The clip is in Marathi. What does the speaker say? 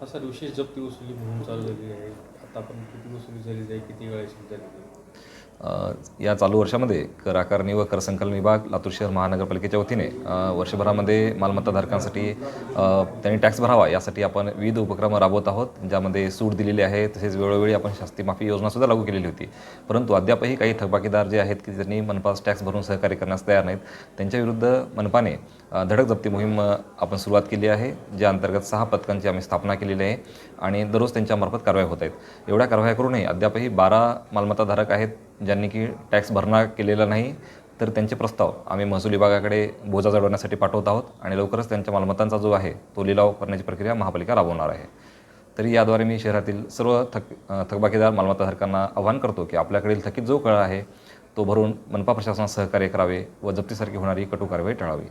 हा सर विशेष जप्ती वसुली म्हणून झाली आहे. आता आपण किती वसुली झाली आहे किती वेळाची झालेली आहे? या चालू वर्षामध्ये कर आकारणी व कर संकलन विभाग लातूर शहर महानगरपालिकेच्या वतीने वर्षभरामध्ये मालमत्ताधारकांसाठी त्यांनी टॅक्स भरावा यासाठी आपण विविध उपक्रम राबवत आहोत ज्यामध्ये सूट दिलेली आहे तसेच वेळोवेळी आपण शास्ती माफी योजनासुद्धा लागू केलेली होती. परंतु अद्यापही काही थकबाकीदार जे आहेत की त्यांनी मनपास टॅक्स भरून सहकार्य करण्यास तयार नाहीत त्यांच्याविरुद्ध मनपाने धडक जप्ती मोहीम आपण सुरुवात केली आहे ज्या अंतर्गत सहा पथकांची आम्ही स्थापना केलेली आहे आणि दररोज त्यांच्यामार्फत कारवाई होत आहेत. एवढ्या कारवाया करूनही अद्यापही बारा मालमत्ताधारक आहेत ज्यांनी की टॅक्स भरणा केलेला नाही तर त्यांचे प्रस्ताव आम्ही महसूल विभागाकडे बोजा चढवण्यासाठी पाठवत आहोत आणि लवकरच त्यांच्या मालमत्तांचा जो आहे तो लिलाव करण्याची प्रक्रिया महापालिका राबवणार आहे. तरी याद्वारे मी शहरातील सर्व थक थकबाकीदार मालमत्ताधारकांना आवाहन करतो की आपल्याकडील थकीत जो कळा आहे तो भरून मनपा प्रशासनास सहकार्य करावे व जप्तीसारखी होणारी कटू कारवाई टाळावी.